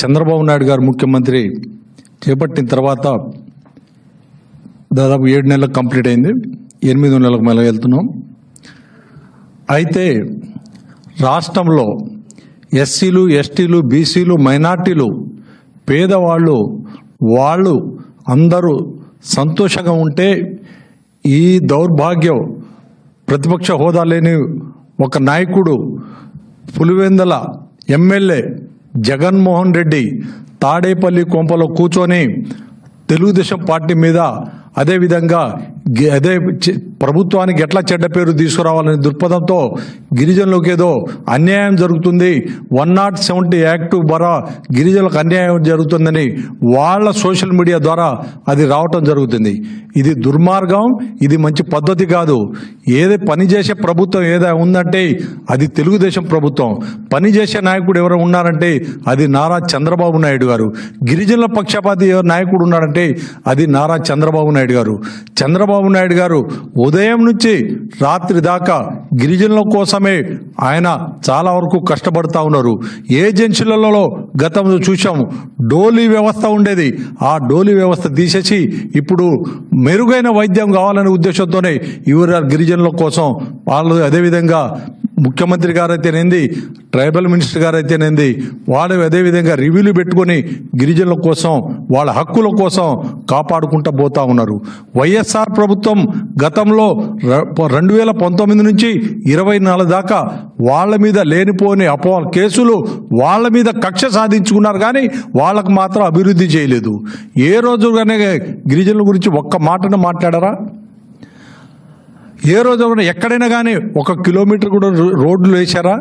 చంద్రబాబు నాయుడు గారు ముఖ్యమంత్రి చేపట్టిన తర్వాత దాదాపు ఏడు నెలలకు కంప్లీట్ అయింది. ఎనిమిది నెలలకు మళ్ళీ వెళ్తున్నాం. అయితే రాష్ట్రంలో ఎస్సీలు ఎస్టీలు బీసీలు మైనార్టీలు పేదవాళ్ళు వాళ్ళు అందరూ సంతోషంగా ఉంటే ఈ దౌర్భాగ్యం ప్రతిపక్ష హోదా లేని ఒక నాయకుడు పులివెందల ఎమ్మెల్యే జగన్మోహన్ రెడ్డి తాడేపల్లి కొంపలో కూర్చొని తెలుగుదేశం పార్టీ మీద అదేవిధంగా అదే చె- ప్రభుత్వానికి ఎట్లా చెడ్డ పేరు తీసుకురావాలనే దృక్పథంతో గిరిజనులకు ఏదో అన్యాయం జరుగుతుంది. వన్ నాట్ సెవెంటీ యాక్ట్ ద్వారా గిరిజనులకు అన్యాయం జరుగుతుందని వాళ్ళ సోషల్ మీడియా ద్వారా అది రావటం జరుగుతుంది. ఇది దుర్మార్గం ఇది మంచి పద్ధతి కాదు. ఏది పనిచేసే ప్రభుత్వం ఏదైనా ఉందంటే అది తెలుగుదేశం ప్రభుత్వం. పనిచేసే నాయకుడు ఎవరు ఉన్నారంటే అది నారా చంద్రబాబు నాయుడు గారు. గిరిజనుల పక్షపాతి నాయకుడు ఉన్నారంటే అది నారా చంద్రబాబు నాయుడు గారు. చంద్రబాబు నాయుడు గారు ఉదయం నుంచి రాత్రి దాకా గిరిజనుల కోసమే ఆయన చాలా వరకు కష్టపడతా ఉన్నారు. ఏజెన్సీలలో గతంలో చూసాము డోలీ వ్యవస్థ ఉండేది. ఆ డోలీ వ్యవస్థ తీసేసి ఇప్పుడు మెరుగైన వైద్యం కావాలనే ఉద్దేశంతోనే ఇవరు గిరిజనుల కోసం వాళ్ళు అదేవిధంగా ముఖ్యమంత్రి గారైతేనేంది? Tribal minister గారైతేనేంది? వాళ్ళు అదేవిధంగా రివ్యూలు పెట్టుకొని గిరిజనుల కోసం వాళ్ళ హక్కుల కోసం కాపాడుకుంటూ పోతా ఉన్నారు. వైఎస్ఆర్ ప్రభుత్వం గతంలో రెండు వేల పంతొమ్మిది నుంచి ఇరవై నాలుగు దాకా వాళ్ళ మీద లేనిపోని అపో కేసులు వాళ్ళ మీద కక్ష సాధించుకున్నారు కానీ వాళ్ళకు మాత్రం అభివృద్ధి చేయలేదు. ఏ రోజు కానీ గిరిజనుల గురించి ఒక్క మాటను మాట్లాడారా? ఏ రోజు కూడా ఎక్కడైనా కానీ ఒక కిలోమీటర్ కూడా రో- రోడ్లు వేశారా?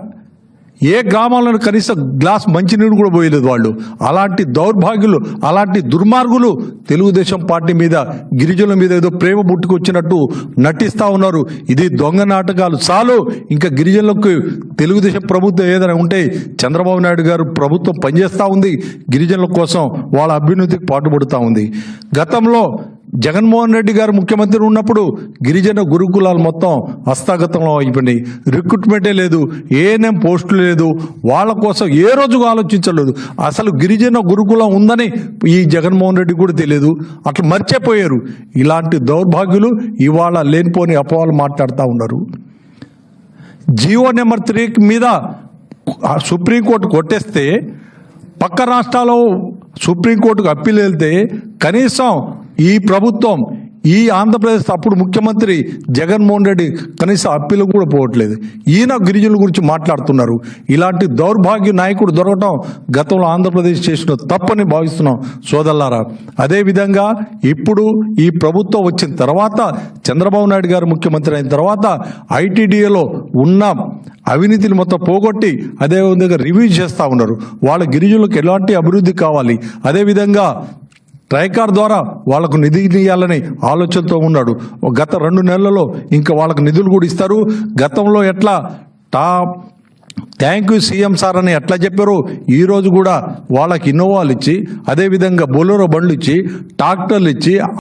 ఏ గ్రామాలను కనీసం గ్లాస్ మంచినీరు కూడా పోయలేదు వాళ్ళు. అలాంటి దౌర్భాగ్యులు అలాంటి దుర్మార్గులు తెలుగుదేశం పార్టీ మీద గిరిజనుల మీద ఏదో ప్రేమ పుట్టుకొచ్చినట్టు నటిస్తూ ఉన్నారు. ఇది దొంగ నాటకాలు. చాలు ఇంకా గిరిజనులకు తెలుగుదేశం ప్రభుత్వం ఏదైనా ఉంటే చంద్రబాబు నాయుడు గారు ప్రభుత్వం పనిచేస్తూ ఉంది. గిరిజనుల కోసం వాళ్ళ అభ్యున్నతికి పాటుపడుతూ ఉంది. గతంలో జగన్మోహన్ రెడ్డి గారు ముఖ్యమంత్రి ఉన్నప్పుడు గిరిజన గురుకులాలు మొత్తం హస్తగతంలో అయిపోయినాయి. రిక్రూట్మెంటే లేదు ఏఎన్ఎం పోస్టులు లేదు వాళ్ళ కోసం ఏ రోజు ఆలోచించలేదు. అసలు గిరిజన గురుకులం ఉందని ఈ జగన్మోహన్ రెడ్డి కూడా తెలియదు. అట్లా మర్చిపోయారు. ఇలాంటి దౌర్భాగ్యులు ఇవాళ లేనిపోని అపోహలు మాట్లాడుతూ ఉన్నారు. జియో నెంబర్ త్రీ మీద ఆ సుప్రీంకోర్టు కొట్టేస్తే పక్క రాష్ట్రాల్లో సుప్రీంకోర్టుకు అప్పీల్ వెళ్తే కనీసం ఈ ప్రభుత్వం ఈ ఆంధ్రప్రదేశ్ అప్పుడు ముఖ్యమంత్రి జగన్మోహన్ రెడ్డి కనీసం అప్పీలు కూడా పోవట్లేదు. ఈయన గిరిజనుల గురించి మాట్లాడుతున్నారు. ఇలాంటి దౌర్భాగ్య నాయకుడు దొరకటం గతంలో ఆంధ్రప్రదేశ్ చేసిన తప్పని భావిస్తున్నాం సోదల్లారా అదేవిధంగా ఇప్పుడు ఈ ప్రభుత్వం వచ్చిన తర్వాత చంద్రబాబు నాయుడు గారు ముఖ్యమంత్రి అయిన తర్వాత ఐటీడీఏలో ఉన్న అవినీతిని మొత్తం పోగొట్టి అదేవిధంగా రివ్యూ చేస్తూ ఉన్నారు. వాళ్ళ గిరిజనులకు ఎలాంటి అభివృద్ధి కావాలి? అదేవిధంగా ట్రైకార్ ద్వారా వాళ్ళకు నిధి ఇవ్వాలని ఆలోచనతో ఉన్నాడు. గత రెండు నెలలలో ఇంకా వాళ్ళకు నిధులు కూడా ఇస్తారు. గతంలో ఎట్లా? టా థ్యాంక్ యూ సీఎం సార్ అని ఎట్లా చెప్పారు ఈరోజు కూడా వాళ్ళకి ఇన్నోవాలు ఇచ్చి అదేవిధంగా బొలెరో బండ్లు ఇచ్చి ట్రాక్టర్లు ఇచ్చి